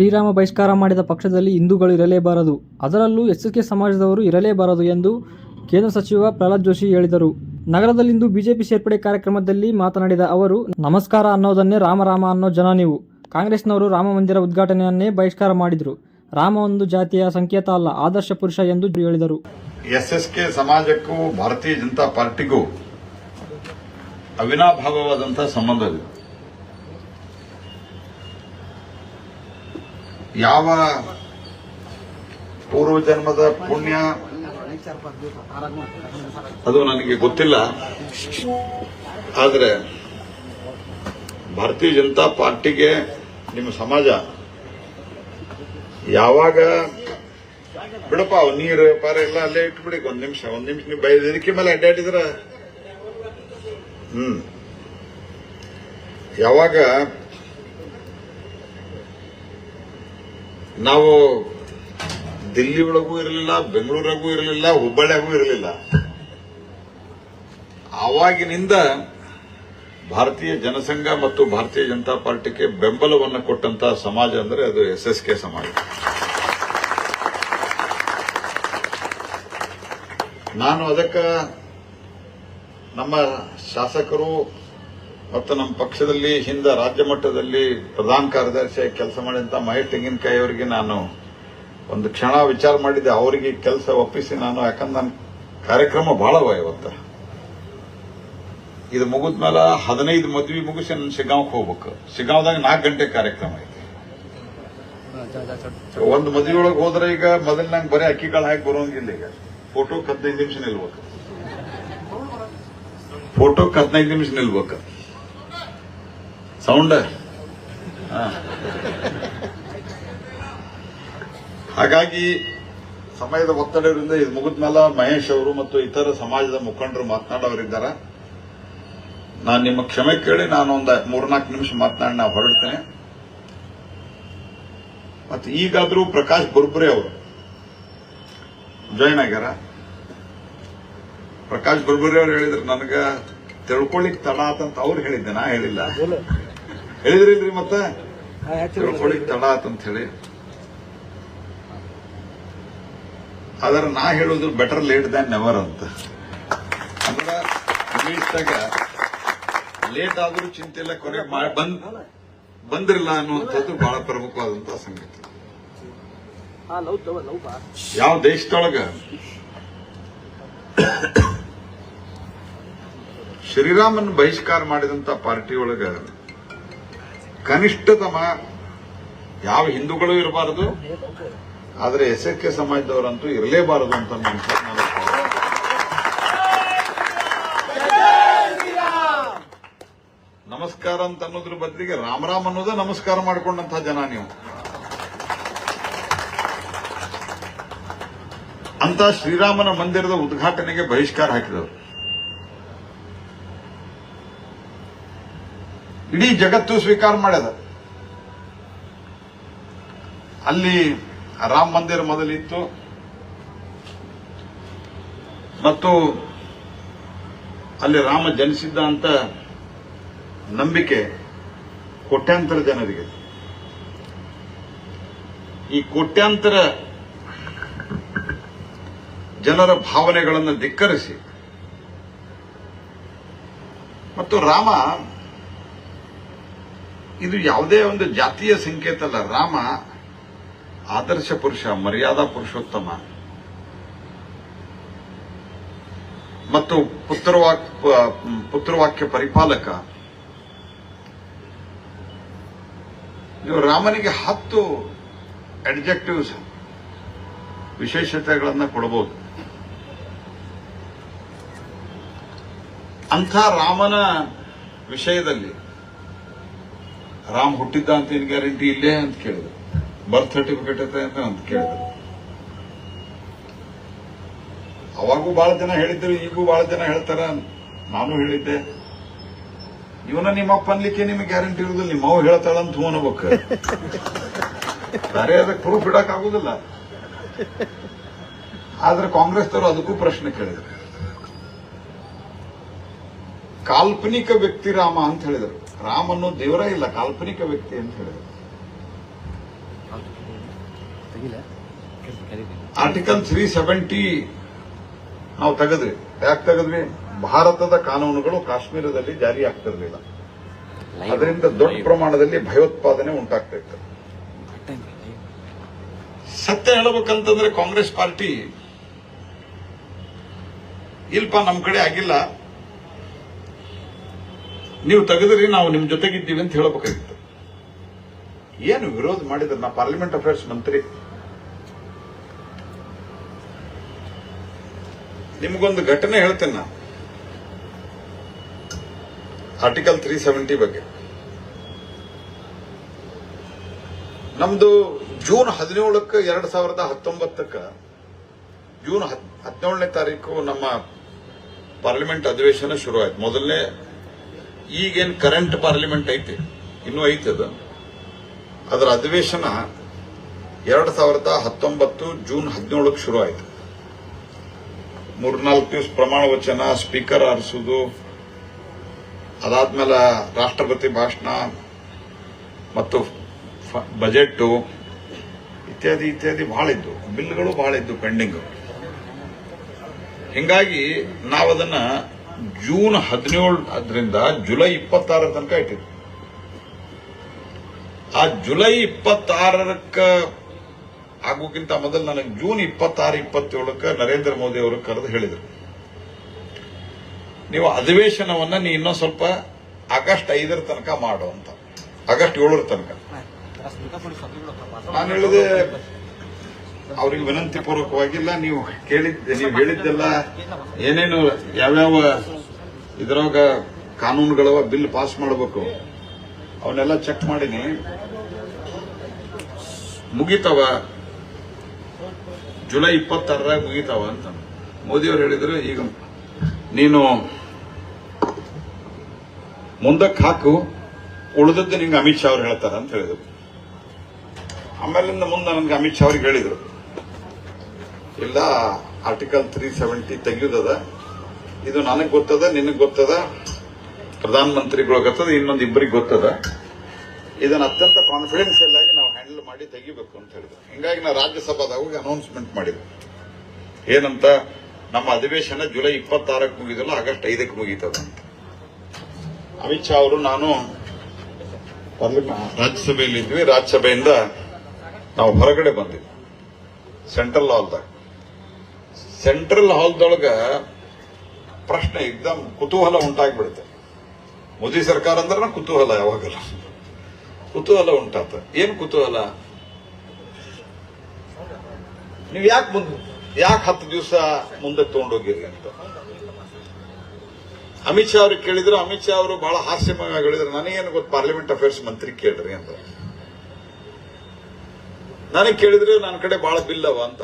ಶ್ರೀರಾಮ ಬಹಿಷ್ಕಾರ ಮಾಡಿದ ಪಕ್ಷದಲ್ಲಿ ಹಿಂದೂಗಳು ಇರಲೇಬಾರದು. ಅದರಲ್ಲೂ ಎಸ್ಎಸ್ಕೆ ಸಮಾಜದವರು ಇರಲೇಬಾರದು ಎಂದು ಕೇಂದ್ರ ಸಚಿವ ಪ್ರಹ್ಲಾದ್ ಜೋಶಿ ಹೇಳಿದರು. ನಗರದಲ್ಲಿಂದು ಬಿಜೆಪಿ ಸೇರ್ಪಡೆ ಕಾರ್ಯಕ್ರಮದಲ್ಲಿ ಮಾತನಾಡಿದ ಅವರು, ನಮಸ್ಕಾರ ಅನ್ನೋದನ್ನೇ ರಾಮರಾಮ ಅನ್ನೋ ಜನ ನೀವು. ಕಾಂಗ್ರೆಸ್ನವರು ರಾಮ ಮಂದಿರ ಉದ್ಘಾಟನೆಯನ್ನೇ ಬಹಿಷ್ಕಾರ ಮಾಡಿದರು. ರಾಮ ಒಂದು ಜಾತಿಯ ಸಂಕೇತ ಅಲ್ಲ, ಆದರ್ಶ ಪುರುಷ ಎಂದು ಹೇಳಿದರು. ಎಸ್ಎಸ್ಕೆ ಸಮಾಜಕ್ಕೂ ಭಾರತೀಯ ಜನತಾ ಪಾರ್ಟಿಗೂ ಅವಿನಾಭಾವವಾದಂತಹ ಸಂಬಂಧವಿದೆ. ಯಾವ ಪೂರ್ವ ಜನ್ಮದ ಪುಣ್ಯ? ಅದು ನನಗೆ ಗೊತ್ತಿಲ್ಲ. ಆದರೆ ಭಾರತೀಯ ಜನತಾ ಪಾರ್ಟಿಗೆ ನಿಮ್ಮ ಸಮಾಜ ಯಾವಾಗ ಬಿಡಪ್ಪ ನೀರು, ಪಾರ ಎಲ್ಲ ಅಲ್ಲೇ ಇಟ್ಬಿಡಿ, ಒಂದ್ ನಿಮಿಷ ಒಂದ್ ನಿಮಿಷ ನೀವು ಬೈ ಇದಕ್ಕೆ ಮೇಲೆ ಅಡ್ಡಾಡಿದ್ರ ಹ್ಮ್. ಯಾವಾಗ ನಾವು ದಿಲ್ಲಿ ಒಳಗೂ ಇರಲಿಲ್ಲ, ಬೆಂಗಳೂರಾಗೂ ಇರಲಿಲ್ಲ ಹುಬ್ಬಳ್ಳಿಯಾಗೂ ಇರಲಿಲ್ಲ. ಆವಾಗಿನಿಂದ ಭಾರತೀಯ ಜನಸಂಘ ಮತ್ತು ಭಾರತೀಯ ಜನತಾ ಪಾರ್ಟಿಗೆ ಬೆಂಬಲವನ್ನು ಕೊಟ್ಟಂತಹ ಸಮಾಜ ಅಂದರೆ ಅದು ಎಸ್ಎಸ್ಕೆ ಸಮಾಜ. ನಾನು ಅದಕ್ಕೆ ನಮ್ಮ ಶಾಸಕರು ಮತ್ತು ನಮ್ಮ ಪಕ್ಷದಲ್ಲಿ ಹಿಂದೆ ರಾಜ್ಯ ಮಟ್ಟದಲ್ಲಿ ಪ್ರಧಾನ ಕಾರ್ಯದರ್ಶಿಯಾಗಿ ಕೆಲಸ ಮಾಡಿದಂತ ಮಹೇಶ್ ತೆಂಗಿನಕಾಯಿ ಅವರಿಗೆ ನಾನು ಒಂದು ಕ್ಷಣ ವಿಚಾರ ಮಾಡಿದ್ದೆ. ಅವರಿಗೆ ಕೆಲಸ ಒಪ್ಪಿಸಿ ನಾನು, ಯಾಕಂದ್ರೆ ನನ್ನ ಕಾರ್ಯಕ್ರಮ ಬಹಳವ ಇವತ್ತು. ಇದು ಮುಗಿದ್ಮೇಲೆ ಹದಿನೈದು ಮದ್ವೆ ಮುಗಿಸಿ ನಾನು ಶಿಗಾಂವ್ಗೆ ಹೋಗ್ಬೇಕು. ಶಿಗಾಂವ್ದಾಗ ನಾಲ್ಕು ಗಂಟೆ ಕಾರ್ಯಕ್ರಮ ಐತಿ. ಒಂದು ಮದುವೆ ಒಳಗೆ ಹೋದ್ರೆ ಈಗ ಮೊದಲಿನಂಗೆ ಬರೀ ಅಕ್ಕಿ ಕಾಳು ಹಾಕಿ ಬರೋಂಗಿಲ್ಲ ಈಗ. ಫೋಟೋಕ್ ಹದಿನೈದು ನಿಮಿಷ ನಿಲ್ಬೇಕು. ಫೋಟೋಕ್ ಹದಿನೈದು ನಿಮಿಷ ನಿಲ್ಬೇಕು. ಸೌಂಡ್? ಹಾಗಾಗಿ ಸಮಯದ ಒತ್ತಡದಿಂದ ಇದು ಮುಗಿದ್ಮೇಲೆ ಮಹೇಶ್ ಅವರು ಮತ್ತು ಇತರ ಸಮಾಜದ ಮುಖಂಡರು ಮಾತನಾಡೋರಿದ್ದಾರೆ. ನಾನು ನಿಮ್ಮ ಕ್ಷಮೆ ಕೇಳಿ ನಾನು ಒಂದು ಮೂರ್ನಾಲ್ಕು ನಿಮಿಷ ಮಾತನಾಡಿ ನಾವು ಹೊರಡ್ತೇನೆ. ಮತ್ತು ಈಗಾದರೂ ಪ್ರಕಾಶ್ ಬುರ್ಬುರೆ ಅವರು ಜಾಯ್ನ್ ಆಗ್ಯಾರ ಪ್ರಕಾಶ್ ಬುರ್ಬುರಿ ಅವರು ಹೇಳಿದ್ರು, ನನಗೆ ತಿಳ್ಕೊಳ್ಳಿಕ್ ತಡ ಆತಂತ ಅವ್ರು ಹೇಳಿದ್ದೆ, ನಾ ಹೇಳಿಲ್ಲ. ಹೇಳಿದ್ರಿಲ್ರಿ ಮತ್ತ? ತಿಳ್ಕೊಳ್ಳಿಕ್ ತಡ ಆತಂತ ಹೇಳಿ. ಆದ್ರೆ ನಾ ಹೇಳುದು ಬೆಟರ್ ಲೇಟ್ ದ್ಯಾನ್ ನೆವರ್ ಅಂತ. ಅಂದ್ರೆ ಇಂಗ್ಲಿಷ್ದಾಗ ಲೇಟ್ ಆದ್ರೂ ಚಿಂತೆ ಇಲ್ಲ ಕೊನೆ ಬಂದಿರಲಿಲ್ಲ ಬಂದ್ ಬಂದ್ರಿಲ್ಲ ಅನ್ನುವಂಥದ್ದು ಬಹಳ ಪ್ರಮುಖವಾದಂತಹ ಸಂಗತಿ. ಯಾವ ದೇಶದೊಳಗ ಶ್ರೀರಾಮನ್ ಬಹಿಷ್ಕಾರ ಮಾಡಿದಂತ ಪಾರ್ಟಿ ಒಳಗ ಕನಿಷ್ಠತಮ ಯಾವ ಹಿಂದೂಗಳು ಇರಬಾರದು? ಆದರೆ ಎಸ್ ಸಮಾಜದವರಂತೂ ಇರಲೇಬಾರದು ಅಂತ ನಾನು ನಮಸ್ಕಾರ ಅಂತ ಅನ್ನೋದ್ರ ಬದಲಿಗೆ ರಾಮರಾಮ್ ಅನ್ನೋದೇ ನಮಸ್ಕಾರ ಮಾಡಿಕೊಂಡಂತಹ ಜನ ನೀವು. ಅಂತ ಶ್ರೀರಾಮನ ಮಂದಿರದ ಉದ್ಘಾಟನೆಗೆ ಬಹಿಷ್ಕಾರ ಹಾಕಿದವರು. ಇಡೀ ಜಗತ್ತು ಸ್ವೀಕಾರ ಮಾಡ್ಯದ. ಅಲ್ಲಿ ರಾಮ ಮಂದಿರ ಮೊದಲಿತ್ತು. ಮತ್ತು ಅಲ್ಲಿ ರಾಮ ಜನಿಸಿದ್ದ ಅಂತ ನಂಬಿಕೆ ಕೋಟ್ಯಾಂತರ ಜನರಿಗೆ. ಈ ಕೋಟ್ಯಾಂತರ ಜನರ ಭಾವನೆಗಳನ್ನು ಧಿಕ್ಕರಿಸಿ. ಮತ್ತು ರಾಮ ಇದು ಯಾವುದೇ ಒಂದು ಜಾತಿಯ ಸಂಕೇತ ಅಲ್ಲ. ರಾಮ ಆದರ್ಶ ಪುರುಷ, ಮರ್ಯಾದಾ ಪುರುಷೋತ್ತಮ. ಮತ್ತು ಪುತ್ರವಾಕ್ ಪುತ್ರವಾಕ್ಯ ಪರಿಪಾಲಕ. ನೀವು ರಾಮನಿಗೆ ಹತ್ತು ಅಡ್ಜೆಕ್ಟಿವ್ಸ್ ವಿಶೇಷತೆಗಳನ್ನು ಕೊಡಬಹುದು ಅಂಥ ರಾಮನ ವಿಷಯದಲ್ಲಿ ರಾಮ್ ಹುಟ್ಟಿದ್ದ ಅಂತ ಏನು ಗ್ಯಾರಂಟಿ ಇಲ್ಲೇ ಅಂತ ಕೇಳಿದ್ರು. ಬರ್ತ್ ಸರ್ಟಿಫಿಕೇಟ್ ಐತೆ ಅಂತ ಅಂತ ಕೇಳಿದ್ರು. ಅವಾಗೂ ಬಹಳ ಜನ ಹೇಳಿದ್ರು, ಈಗೂ ಬಹಳ ಜನ ಹೇಳ್ತಾರ ನಾನು ಹೇಳಿದ್ದೆ. ಇವನ ನಿಮ್ಮಪ್ಪ ಅನ್ಲಿಕ್ಕೆ ನಿಮಗೆ ಗ್ಯಾರಂಟಿ ಇರುದಿಲ್ಲ, ನಿಮ್ಮ ಅವ್ ಹೇಳ್ತಾಳಂತ ಹೂ ಅನ್ಬೇಕು. ಬೇರೆ ಅದಕ್ಕೆ ಪ್ರೂಫ್ ಇಡಕ್ ಆಗುದಿಲ್ಲ. ಆದ್ರೆ ಕಾಂಗ್ರೆಸ್ನವರು ಅದಕ್ಕೂ ಪ್ರಶ್ನೆ ಕೇಳಿದ್ರು. ಕಾಲ್ಪನಿಕ ವ್ಯಕ್ತಿ ರಾಮ ಅಂತ ಹೇಳಿದರು. ರಾಮನ್ನು ದೇವರೇ ಇಲ್ಲ ಕಾಲ್ಪನಿಕ ವ್ಯಕ್ತಿ ಅಂತ ಹೇಳಿದರು. ಆರ್ಟಿಕಲ್ ತ್ರೀ ಸೆವೆಂಟಿ ನಾವು ತೆಗೆದ್ರಿ ಯಾಕೆ ತೆಗೆದ್ವಿ? ಭಾರತದ ಕಾನೂನುಗಳು ಕಾಶ್ಮೀರದಲ್ಲಿ ಜಾರಿ ಆಗ್ತಿರ್ಲಿಲ್ಲ. ಅದರಿಂದ ದೊಡ್ಡ ಪ್ರಮಾಣದಲ್ಲಿ ಭಯೋತ್ಪಾದನೆ ಉಂಟಾಗ್ತಾ ಇತ್ತು. ಸತ್ಯ ಹೇಳಬೇಕಂತಂದ್ರೆ ಕಾಂಗ್ರೆಸ್ ಪಾರ್ಟಿ ಇಲ್ಪ ನಮ್ ಕಡೆ ಆಗಿಲ್ಲ. ನೀವು ತೆಗೆದ್ರಿ, ನಾವು ನಿಮ್ ಜೊತೆಗಿದ್ದೀವಿ ಅಂತ ಹೇಳಬೇಕಾಗಿತ್ತು. ಏನು ವಿರೋಧ ಮಾಡಿದ್ರೆ? ನಾ ಪಾರ್ಲಿಮೆಂಟ್ ಅಫೇರ್ಸ್ ಮಂತ್ರಿ. ನಿಮಗೊಂದು ಘಟನೆ ಹೇಳ್ತೇನೆ ನಾನು. ಆರ್ಟಿಕಲ್ ತ್ರೀ ಸೆವೆಂಟಿ ಬಗ್ಗೆ. ನಮ್ದು ಜೂನ್ ಹದಿನೇಳಕ್ಕೆ ಎರಡ್ ಸಾವಿರದ ಹತ್ತೊಂಬತ್ತಕ್ಕ, ಜೂನ್ ಹದಿನೇಳನೇ ತಾರೀಕು ನಮ್ಮ ಪಾರ್ಲಿಮೆಂಟ್ ಅಧಿವೇಶನ ಶುರು ಆಯ್ತು ಮೊದಲನೇ ಈಗೇನ್ ಕರೆಂಟ್ ಪಾರ್ಲಿಮೆಂಟ್ ಐತಿ? ಇನ್ನೂ ಐತಿ ಅದು. ಅದರ ಅಧಿವೇಶನ ಎರಡು ಸಾವಿರದ ಹತ್ತೊಂಬತ್ತು ಜೂನ್ ಹದಿನೇಳಕ್ಕೆ ಶುರು ಆಯ್ತು. ಮೂರ್ನಾಲ್ಕು ದಿವಸ ಪ್ರಮಾಣ ವಚನ ಸ್ಪೀಕರ್ ಆರಿಸೋದು ಅದಾದ್ಮೇಲೆ ರಾಷ್ಟ್ರಪತಿ ಭಾಷಣ ಮತ್ತು ಫ- ಬಜೆಟ್ ಇತ್ಯಾದಿ ಇತ್ಯಾದಿ ಬಹಳ ಇದ್ದು ಬಿಲ್ಗಳು ಬಹಳ ಇದ್ದು ಪೆಂಡಿಂಗ್ ಹಿಂಗಾಗಿ ನಾವದನ್ನ ಜೂನ್ ಹದಿನೇಳು ಅದರಿಂದ ಜುಲೈ ಇಪ್ಪತ್ತಾರ ತನಕ ಇಟ್ಟಿದ್ರು. ಆ ಜುಲೈ ಇಪ್ಪತ್ತಾರಕ್ಕ ಆಗೋಕ್ಕಿಂತ ಮೊದಲು ನನಗೆ ಜೂನ್ ಇಪ್ಪತ್ತಾರು ಇಪ್ಪತ್ತೇಳಕ್ಕೆ ನರೇಂದ್ರ ಮೋದಿ ಅವರು ಕರೆದು ಹೇಳಿದರು. ನೀವು ಅಧಿವೇಶನವನ್ನ ನೀ ಇನ್ನೊಂದು ಸ್ವಲ್ಪ ಆಗಸ್ಟ್ ಐದರ ತನಕ ಮಾಡು ಅಂತ. ಆಗಸ್ಟ್ ಏಳರ ತನಕ. ನಾನು ಹೇಳಿದೆ ಅವ್ರಿಗೆ ವಿನಂತಿ ಪೂರ್ವಕವಾಗಿಲ್ಲ. ನೀವು ಕೇಳಿದ್ದೆ ನೀವು ಹೇಳಿದ್ದೆಲ್ಲ ಏನೇನು ಯಾವ್ಯಾವ ಇದ್ರಾಗ ಕಾನೂನುಗಳವ ಬಿಲ್ ಪಾಸ್ ಮಾಡಬೇಕು, ಅವನ್ನೆಲ್ಲ ಚೆಕ್ ಮಾಡೀನಿ. ಮುಗಿತಾವ? ಜುಲೈ ಇಪ್ಪತ್ತಾರರಾಗ ಮುಗಿತಾವ ಅಂತ. ಮೋದಿಯವರು ಹೇಳಿದ್ರು, ಈಗ ನೀನು ಮುಂದಕ್ಕೆ ಹಾಕು, ಉಳಿದದ್ದು ನಿಂಗೆ ಅಮಿತ್ ಶಾ ಅವ್ರು ಹೇಳ್ತಾರ ಅಂತ ಹೇಳಿದ್ರು. ಆಮೇಲಿಂದ ಮುಂದೆ ನನಗೆ ಅಮಿತ್ ಶಾ ಅವ್ರಿಗೆ ಹೇಳಿದ್ರು. ಇಲ್ಲ ಆರ್ಟಿಕಲ್ ತ್ರೀ ಸೆವೆಂಟಿ ತೆಗೆಯುದದ ಇದು ನನಗೆ ಗೊತ್ತದ, ನಿನಗೆ ಗೊತ್ತದ ಪ್ರಧಾನ ಮಂತ್ರಿಗಳು ಗೊತ್ತದ, ಇನ್ನೊಂದು ಇಬ್ಬರಿಗೆ ಗೊತ್ತದ. ಇದನ್ನ ಅತ್ಯಂತ ಕಾನ್ಫಿಡೆನ್ಷಿಯಲ್ ಆಗಿ ನಾವು ಹ್ಯಾಂಡಲ್ ಮಾಡಿ ತೆಗಿಬೇಕು ಅಂತ ಹೇಳಿದ್ರು. ಹಿಂಗಾಗಿ ನಾವು ರಾಜ್ಯಸಭಾದಾಗ ಅನೌನ್ಸ್ಮೆಂಟ್ ಮಾಡಿದ್ವಿ ಏನಂತ, ನಮ್ಮ ಅಧಿವೇಶನ ಜುಲೈ ಇಪ್ಪತ್ತಾರಕ್ಕೆ ಮುಗಿದಲ್ಲ, ಆಗಸ್ಟ್ ಐದಕ್ಕೆ ಮುಗೀತದ ಅಮಿತ್ ಶಾ ಅವರು ನಾನು ರಾಜ್ಯಸಭೆಯಲ್ಲಿ ಇದ್ವಿ ರಾಜ್ಯಸಭೆಯಿಂದ ನಾವು ಹೊರಗಡೆ ಬಂದಿದ್ವಿ. ಸೆಂಟ್ರಲ್ ಹಾಲ್ದಾಗ. ಸೆಂಟ್ರಲ್ ಹಾಲ್ದೊಳಗೆ ಪ್ರಶ್ನೆ ಎಕ್ದಮ್ ಕುತೂಹಲ ಉಂಟಾಗ್ಬಿಡುತ್ತೆ. ಮೋದಿ ಸರ್ಕಾರ ಅಂದ್ರೆ ಕುತೂಹಲ ಯಾವಾಗಲ್ಲ. ಕುತೂಹಲ ಉಂಟಾತ. ಏನು ಕುತೂಹಲ? ನೀವು ಯಾಕೆ ಮುಂದೆ, ಯಾಕೆ ಹತ್ತು ದಿವಸ ಮುಂದೆ ತಗೊಂಡೋಗಿರಿ ಅಂತ? ಅಮಿತ್ ಶಾ ಅವ್ರಿಗೆ ಕೇಳಿದ್ರು, ಅಮಿತ್ ಶಾ ಅವರು ಬಹಳ ಹಾಸ್ಯಮಯವಾಗಿ ಹೇಳಿದ್ರು, ನನಗೇನು ಗೊತ್ತು ಪಾರ್ಲಿಮೆಂಟ್ ಅಫೇರ್ಸ್ ಮಂತ್ರಿ ಕೇಳ್ರಿ ಅಂತ. ನನಗೆ ಕೇಳಿದ್ರೆ ನನ್ನ ಕಡೆ ಬಹಳ ಬಿಲ್ ಅವ ಅಂತ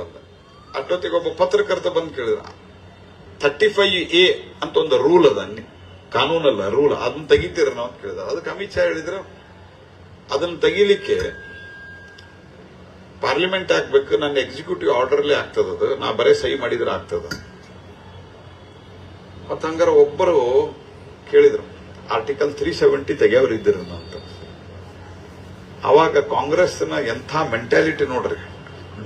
ಅಷ್ಟೊತ್ತಿಗೆ ಒಬ್ಬ ಪತ್ರಕರ್ತ ಬಂದು ಕೇಳಿದ, ಥರ್ಟಿ ಫೈವ್ ಎ ಅಂತ ಒಂದು ರೂಲ್ ಅದ. ಕಾನೂನಲ್ಲ ರೂಲ್, ಅದನ್ನ ತೆಗಿತೀರ ನಾವು? ಅಂತ ಕೇಳಿದ. ಅದಕ್ಕೆ ಅಮಿತ್ ಶಾ ಹೇಳಿದ್ರು, ಅದನ್ನ ತೆಗಿಲಿಕ್ಕೆ ಪಾರ್ಲಿಮೆಂಟ್ ಆಗ್ಬೇಕು, ನನ್ನ ಎಕ್ಸಿಕ್ಯೂಟಿವ್ ಆಗ್ತದ ಅದು, ನಾ ಬರೇ ಸಹಿ ಮಾಡಿದ್ರೆ ಆಗ್ತದ. ಮತ್ತ ಹಂಗಾರ ಒಬ್ಬರು ಕೇಳಿದ್ರು, ಆರ್ಟಿಕಲ್ ತ್ರೀ ಸೆವೆಂಟಿ ತೆಗೆಯವ್ರು ಇದ್ದಿರ ಅಂತ. ಅವಾಗ ಕಾಂಗ್ರೆಸ್ನ ಎಂಥ ಮೆಂಟಾಲಿಟಿ ನೋಡ್ರಿ.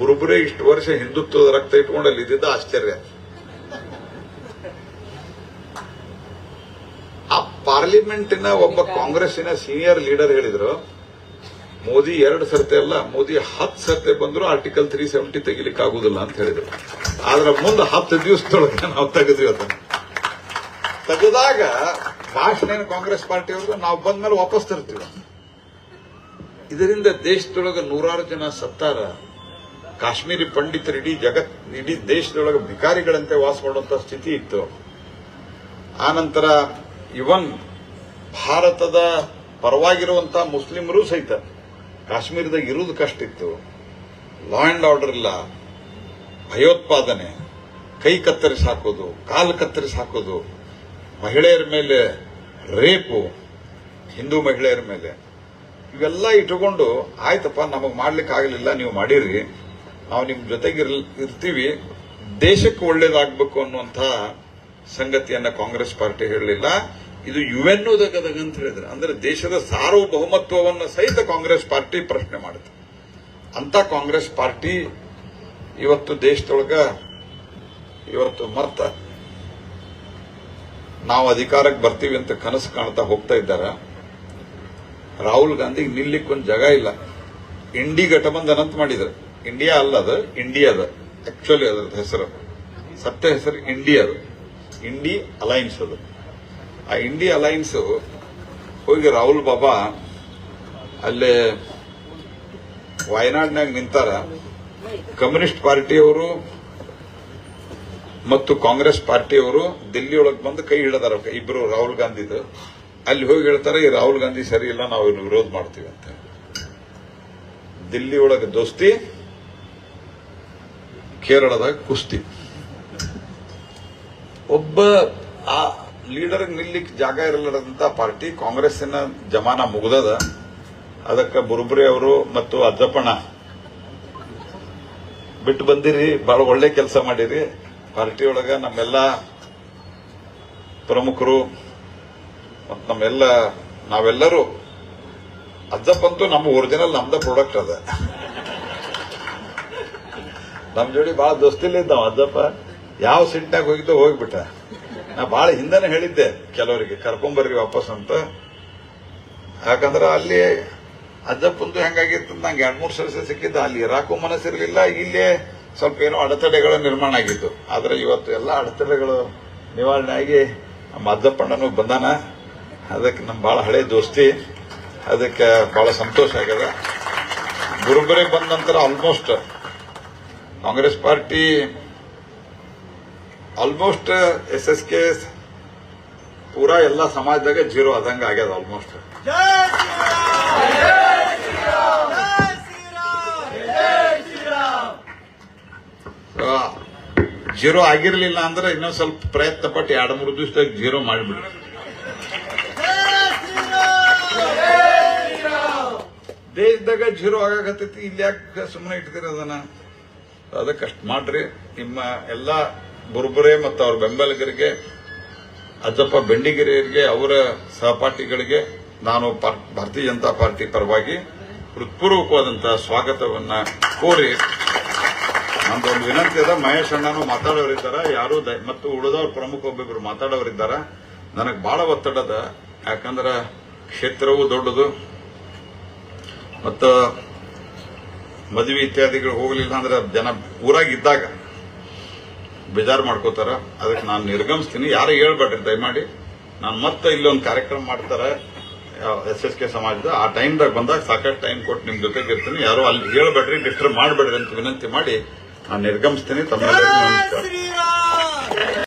ಬುರುಬುರೆ ಇಷ್ಟು ವರ್ಷ ಹಿಂದುತ್ವದ ರಕ್ತ ಇಟ್ಕೊಂಡು ಅಲ್ಲಿ ಇದ್ದಿದ್ದ ಆಶ್ಚರ್ಯ. ಆ ಪಾರ್ಲಿಮೆಂಟಿನ ಒಬ್ಬ ಕಾಂಗ್ರೆಸ್ಸಿನ ಸೀನಿಯರ್ ಲೀಡರ್ ಹೇಳಿದ್ರು, ಮೋದಿ ಎರಡು ಸರ್ತೆ ಅಲ್ಲ, ಮೋದಿ ಹತ್ತು ಸರ್ತೆ ಬಂದ್ರು ಆರ್ಟಿಕಲ್ ತ್ರೀ ಸೆವೆಂಟಿ ತೆಗಿಲಿಕ್ಕೆ ಆಗುದಿಲ್ಲ ಅಂತ ಹೇಳಿದ್ರು. ಆದ್ರೆ ಮುಂದೆ ಹತ್ತು ದಿವಸದೊಳಗೆ ನಾವು ತೆಗೆದ್ವಿ ಅದನ್ನು. ತೆಗೆದಾಗ ಭಾಷಣ ಕಾಂಗ್ರೆಸ್ ಪಾರ್ಟಿಯವ್ರದ್ದು ನಾವು ಬಂದ್ಮೇಲೆ ವಾಪಸ್ ತರ್ತೀವಿ. ಇದರಿಂದ ದೇಶದೊಳಗೆ ನೂರಾರು ಜನ ಸತ್ತಾರ. ಕಾಶ್ಮೀರಿ ಪಂಡಿತರು ಇಡೀ ಜಗತ್, ಇಡೀ ದೇಶದೊಳಗೆ ಭಿಕಾರಿಗಳಂತೆ ವಾಸ ಮಾಡುವಂಥ ಸ್ಥಿತಿ ಇತ್ತು. ಆನಂತರ ಇವನ್ ಭಾರತದ ಪರವಾಗಿರುವಂತ ಮುಸ್ಲಿಮರು ಸಹಿತ ಕಾಶ್ಮೀರದಾಗ ಇರುವುದು ಕಷ್ಟ ಇತ್ತು ಲಾ ಅಂಡ್ ಆರ್ಡರ್ ಇಲ್ಲ. ಭಯೋತ್ಪಾದನೆ, ಕೈ ಕತ್ತರಿಸಿ ಹಾಕೋದು ಕಾಲು ಕತ್ತರಿಸಿ ಹಾಕೋದು ಮಹಿಳೆಯರ ಮೇಲೆ ರೇಪು, ಹಿಂದೂ ಮಹಿಳೆಯರ ಮೇಲೆ. ಇವೆಲ್ಲ ಇಟ್ಟುಕೊಂಡು, ಆಯ್ತಪ್ಪ, ನಮಗೆ ಮಾಡ್ಲಿಕ್ಕೆ ಆಗಲಿಲ್ಲ ನೀವು ಮಾಡಿರಿ. ನಾವು ನಿಮ್ ಜೊತೆಗೆ ಇರ್ತೀವಿ. ದೇಶಕ್ಕೆ ಒಳ್ಳೇದಾಗಬೇಕು ಅನ್ನುವಂಥ ಸಂಗತಿಯನ್ನ ಕಾಂಗ್ರೆಸ್ ಪಾರ್ಟಿ ಹೇಳಲಿಲ್ಲ. ಇದು ಯುಎನ್ ದಗದಗ ಅಂತ ಹೇಳಿದ್ರೆ. ಅಂದ್ರೆ ದೇಶದ ಸಾರ್ವಭೌಮತ್ವವನ್ನು ಸಹಿತ ಕಾಂಗ್ರೆಸ್ ಪಾರ್ಟಿ ಪ್ರಶ್ನೆ ಮಾಡುತ್ತೆ. ಅಂತ ಕಾಂಗ್ರೆಸ್ ಪಾರ್ಟಿ ಇವತ್ತು ದೇಶದೊಳಗ ಇವತ್ತು ಮರ್ತ. ನಾವು ಅಧಿಕಾರಕ್ಕೆ ಬರ್ತೀವಿ ಅಂತ ಕನಸು ಕಾಣ್ತಾ ಹೋಗ್ತಾ ಇದ್ದಾರ. ರಾಹುಲ್ ಗಾಂಧಿಗೆ ನಿಲ್ಲಿಕ್ಕೊಂದು ಜಾಗ ಇಲ್ಲ. ಇಂಡಿ ಘಟಬಂಧನ ಅಂತ ಮಾಡಿದ್ರು. ಇಂಡಿಯಾ ಅಲ್ಲ ಅದು ಇಂಡಿಯಾದ ಆಕ್ಚುಲಿ ಅದ್ರದ್ದು ಹೆಸರು. ಸತ್ಯ ಹೆಸರು ಇಂಡಿಯಾದ. ಇಂಡಿ ಅಲೈನ್ಸ್ ಅದು. ಆ ಇಂಡಿ ಅಲೈನ್ಸ್ ಹೋಗಿ ರಾಹುಲ್ ಬಾಬಾ ಅಲ್ಲೇ ವಯನಾಡ್ನಾಗ ನಿಂತಾರ. ಕಮ್ಯುನಿಸ್ಟ್ ಪಾರ್ಟಿಯವರು ಮತ್ತು ಕಾಂಗ್ರೆಸ್ ಪಾರ್ಟಿಯವರು ದಿಲ್ಲಿ ಒಳಗೆ ಬಂದು ಕೈ ಹಿಡದಾರ ಇಬ್ರು ರಾಹುಲ್ ಗಾಂಧಿದು. ಅಲ್ಲಿ ಹೋಗಿ ಹೇಳ್ತಾರೆ, ಈ ರಾಹುಲ್ ಗಾಂಧಿ ಸರಿ ಇಲ್ಲ, ನಾವು ವಿರೋಧ ಮಾಡ್ತೀವಿ ಅಂತ. ದಿಲ್ಲಿ ಒಳಗೆ ದೋಸ್ತಿ ಕೇರಳದಾಗ ಕುಸ್ತಿ. ಒಬ್ಬ ಆ ಲೀಡರ್ ನಿಲ್ಲಿಕ್ ಜಾಗ ಇರಲಾರದಂತ ಪಾರ್ಟಿ ಕಾಂಗ್ರೆಸ್ಸಿನ ಜಮಾನ ಮುಗ್ದದ. ಅದಕ್ಕೆ ಬುರುಬ್ರಿ ಅವರು ಮತ್ತು ಅಜ್ಜಪ್ಪಣ ಬಿಟ್ಟು ಬಂದಿರಿ ಬಹಳ ಒಳ್ಳೆ ಕೆಲಸ ಮಾಡಿರಿ. ಪಾರ್ಟಿ ಒಳಗ ನಮ್ಮೆಲ್ಲ ಪ್ರಮುಖರು ಮತ್ತು ನಮ್ಮೆಲ್ಲ ನಾವೆಲ್ಲರೂ ಅಜ್ಜಪ್ಪಂತೂ ನಮ್ಮ ಒರಿಜಿನಲ್ ನಮ್ದ ಪ್ರಾಡಕ್ಟ್ ಅದ. ನಮ್ ಜೋಡಿ ಬಹಳ ದೋಸ್ತಿಲ್ಲ ಇದ್ದಾವ ಅಜ್ಜಪ್ಪ ಯಾವ ಸಿಟ್ನಾಗ ಹೋಗಿದ್ದೋ ಹೋಗ್ಬಿಟ್ಟ. ನಾ ಬಹಳ ಹಿಂದೆನೆ ಹೇಳಿದ್ದೆ ಕೆಲವರಿಗೆ, ಕರ್ಕೊಂಬರ್ರಿ ವಾಪಸ್ ಅಂತ. ಯಾಕಂದ್ರ ಅಲ್ಲಿ ಅಜ್ಜಪ್ಪಂದು ಹೆಂಗಾಗಿತ್ತು ನಂಗೆ ಎರಡ್ ಮೂರು ಸರ್ಸೆ ಸಿಕ್ಕಿದ್ದ. ಅಲ್ಲಿ ಇರಾಕು ಮನಸ್ಸಿರಲಿಲ್ಲ, ಇಲ್ಲೇ ಸ್ವಲ್ಪ ಏನೋ ಅಡೆತಡೆಗಳು ನಿರ್ಮಾಣ ಆಗಿತ್ತು ಆದ್ರೆ ಇವತ್ತು ಎಲ್ಲ ಅಡೆತಡೆಗಳು ನಿವಾರಣೆ ಆಗಿ ನಮ್ಮ ಅಜ್ಜಪ್ಪಣ್ಣನು ಬಂದಾನ. ಅದಕ್ಕೆ ನಮ್ ಬಹಳ ಹಳೆ ದೋಸ್ತಿ. ಅದಕ್ಕೆ ಬಹಳ ಸಂತೋಷ ಆಗ್ಯದ. ಗುರುಬರಿಗೆ ಬಂದ ನಂತರ almost Congress party almost S S K ಪೂರಾ ಎಲ್ಲ ಸಮಾಜದಾಗ ಜೀರೋ ಆದಂಗ ಆಗ್ಯದ ಆಲ್ಮೋಸ್ಟ್ ಜೀರೋ ಆಗಿರಲಿಲ್ಲ ಅಂದ್ರೆ ಇನ್ನೊಂದ್ ಸ್ವಲ್ಪ ಪ್ರಯತ್ನ ಪಟ್ಟು ಎರಡು ಮೂರು ದಿವಸದಾಗ ಜೀರೋ ಮಾಡಿಬಿಡ್ರಿ. ದೇಶದಾಗ ಜೀರೋ ಆಗಾಕತ್ತೈತಿ, ಇಲ್ಲಿ ಯಾಕೆ ಸುಮ್ಮನೆ ಇಟ್ತೀರಿ ಅದನ್ನ? ಅದಕ್ಕೆ ಅಷ್ಟು ಮಾಡ್ರಿ. ನಿಮ್ಮ ಎಲ್ಲ ಬುರುಬುರೆ ಮತ್ತು ಅವ್ರ ಬೆಂಬಲಿಗರಿಗೆ, ಅಜ್ಜಪ್ಪ ಬೆಂಡಿಗೆರೆಯರಿಗೆ, ಅವರ ಸಹಪಾಠಿಗಳಿಗೆ ನಾನು ಭಾರತೀಯ ಜನತಾ ಪಾರ್ಟಿ ಪರವಾಗಿ ಹೃತ್ಪೂರ್ವಕವಾದಂತಹ ಸ್ವಾಗತವನ್ನ ಕೋರಿ ನಂದೊಂದು ವಿನಂತಿ ಅದ. ಮಹೇಶ್ ಅಣ್ಣನು ಮಾತಾಡೋರಿದ್ದಾರ, ಯಾರು ಮತ್ತು ಉಳಿದವ್ರ ಪ್ರಮುಖ ಒಬ್ಬೊಬ್ಬರು ಮಾತಾಡೋರಿದ್ದಾರ. ನನಗೆ ಬಹಳ ಒತ್ತಡದ ಯಾಕಂದ್ರ ಕ್ಷೇತ್ರವೂ ದೊಡ್ಡದು. ಮತ್ತು ಮದುವೆ ಇತ್ಯಾದಿಗಳು ಹೋಗಲಿಲ್ಲ ಅಂದ್ರೆ ಜನ ಊರಾಗ ಇದ್ದಾಗ ಬೇಜಾರು ಮಾಡ್ಕೋತಾರ. ಅದಕ್ಕೆ ನಾನು ನಿರ್ಗಮಿಸ್ತೀನಿ. ಯಾರು ಹೇಳ್ಬೇಡ್ರಿ, ದಯಮಾಡಿ. ನಾನು ಮತ್ತೆ ಇಲ್ಲೊಂದು ಕಾರ್ಯಕ್ರಮ ಮಾಡ್ತಾರೆ ಎಸ್ ಎಸ್ ಕೆ ಸಮಾಜದ. ಆ ಟೈಮ್ದಾಗ ಬಂದಾಗ ಸಾಕಷ್ಟು ಟೈಮ್ ಕೊಟ್ಟು ನಿಮ್ ಜೊತೆಗೆ ಇರ್ತೀನಿ. ಯಾರು ಅಲ್ಲಿ ಹೇಳ್ಬೇಡ್ರಿ, ಡಿಸ್ಟರ್ಬ್ ಮಾಡಬೇಡ್ರಿ ಅಂತ ವಿನಂತಿ ಮಾಡಿ ನಾನು ನಿರ್ಗಮಿಸ್ತೀನಿ. ನಮಸ್ಕಾರ.